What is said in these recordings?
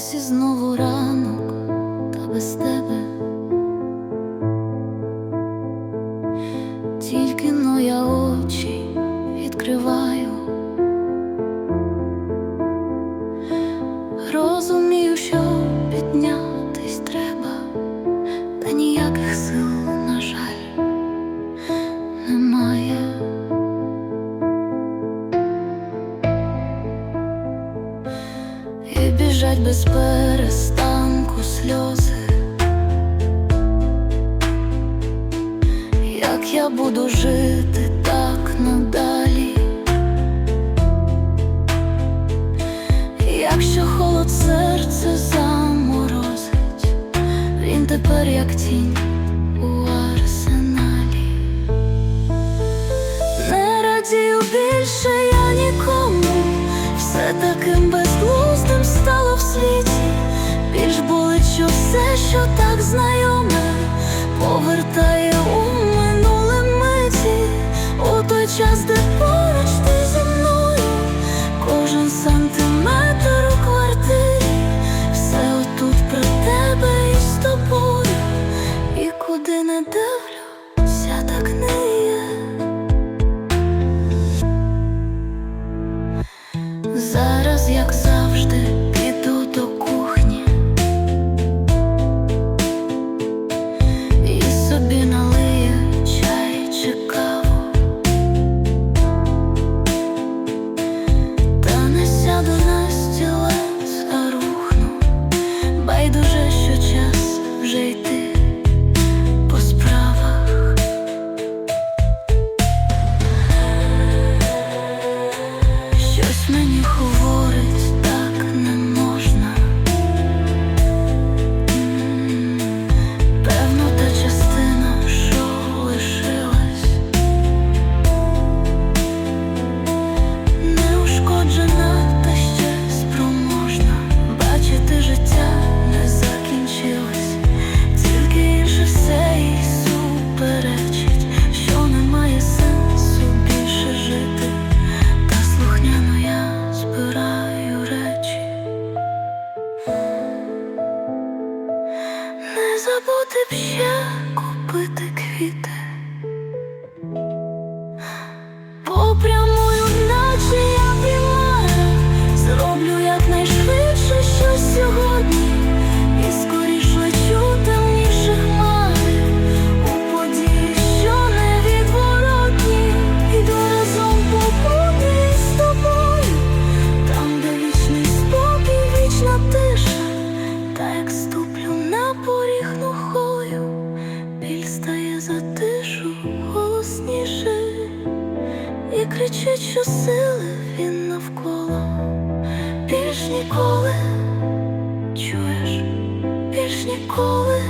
Ось і знову ранок, та без тебе. Тільки но я очі відкриваю. Розумію, І без перестанку сльози. Як я буду жити так надалі? Якщо холод серце заморозить, він тепер як тінь повертає у минуле миті, у той час, де поруч ти зі мною, кожен сантиметр у квартирі, все отут про тебе і з тобою, і куди не дивлюся, так не є. Зараз, як завжди, кричить, що сили він навколо, більш ніколи чуєш, більш ніколи,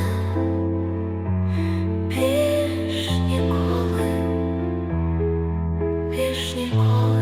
більш ніколи, більш ніколи.